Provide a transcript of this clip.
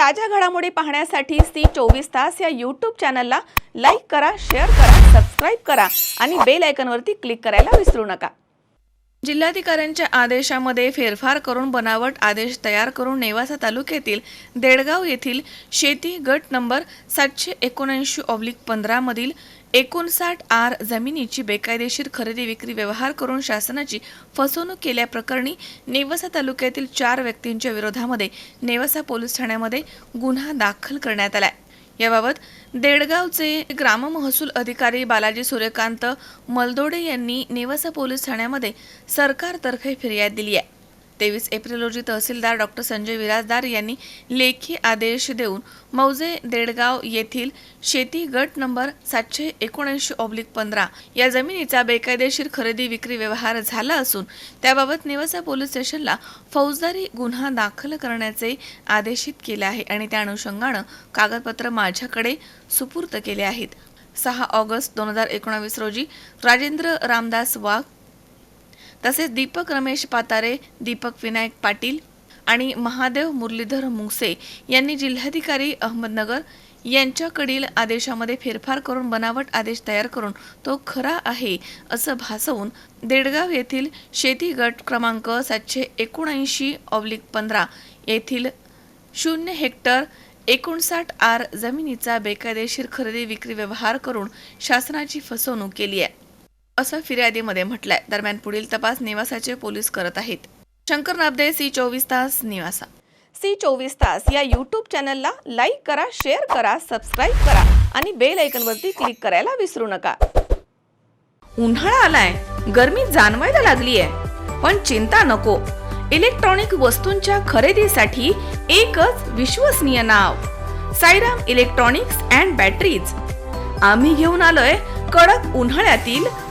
ताज्या घडामोडी पाहण्यासाठी सी चोवीस तास या यूट्यूब चॅनलला लाईक करा शेअर करा सबस्क्राईब करा आणि बेल आयकनवरती क्लिक करायला विसरू नका. जिल्हाधिकाऱ्यांच्या आदेशामध्ये फेरफार करून बनावट आदेश तयार करून नेवासा तालुक्यातील देडगाव येथील शेती गट नंबर सातशे एकोणऐंशी ऑब्लिक पंधरामधील एकोणसाठ आर जमिनीची बेकायदेशीर खरेदी विक्री व्यवहार करून शासनाची फसवणूक केल्याप्रकरणी नेवासा तालुक्यातील चार व्यक्तींच्या विरोधामध्ये नेवासा पोलीस ठाण्यामध्ये गुन्हा दाखल करण्यात आलाय. याबाबत देडगावचे ग्राममहसूल अधिकारी बालाजी सूर्यकांत मलदोडे यांनी नेवासा पोलीस ठाण्यामध्ये सरकारतर्फे फिर्याद दिली आहे. तेवीस एप्रिल रोजी तहसीलदार डॉक्टर संजय विराजदार यांनी लेखी आदेश देऊन मौजे देडगाव येथील शेती गट नंबर सातशे एकोणऐंशी ऑब्लिक पंधरा या जमिनीचा बेकायदेशीर खरेदी विक्री व्यवहार झाला असून त्याबाबत नेवासा पोलीस स्टेशनला फौजदारी गुन्हा दाखल करण्याचे आदेशित केले आहे आणि त्या अनुषंगानं कागदपत्र माझ्याकडे सुपूर्द केले आहेत. सहा ऑगस्ट दोन हजार एकोणावीस रोजी राजेंद्र रामदास वाघ तसेच दीपक रमेश पातारे दीपक विनायक पाटील आणि महादेव मुरलीधर मुंगसे यांनी जिल्हाधिकारी अहमदनगर यांच्याकडील आदेशामध्ये फेरफार करून बनावट आदेश तयार करून तो खरा आहे असं भासवून देडगाव येथील शेती गट क्रमांक सातशे एकोणऐंशी ऑब्लिक पंधरा येथील शून्य हेक्टर एकोणसाठ आर जमिनीचा बेकायदेशीर खरेदी विक्री व्यवहार करून शासनाची फसवणूक केली आहे. असं फिर्यादीमध्ये म्हटलंय. दरम्यान पुढील तपास निवासाचे पोलीस करत आहेत. शंकर नाबदे सी चोवीस तास निवासा. सी चोवीस तास या यूट्यूब चॅनलला लाईक करा शेअर करा सबस्क्राईब करा आणि बेल आयकनवरती क्लिक करायला विसरू नका. उन्हाळा आलाय. गर्मी जाणवायला लागली आहे पण चिंता नको. इलेक्ट्रॉनिक वस्तूंच्या खरेदीसाठी एकच विश्वसनीय नाव. साईराम इलेक्ट्रॉनिक्स अँड बॅटरीज आम्ही घेऊन आलोय कडक उन्हाळ्यातील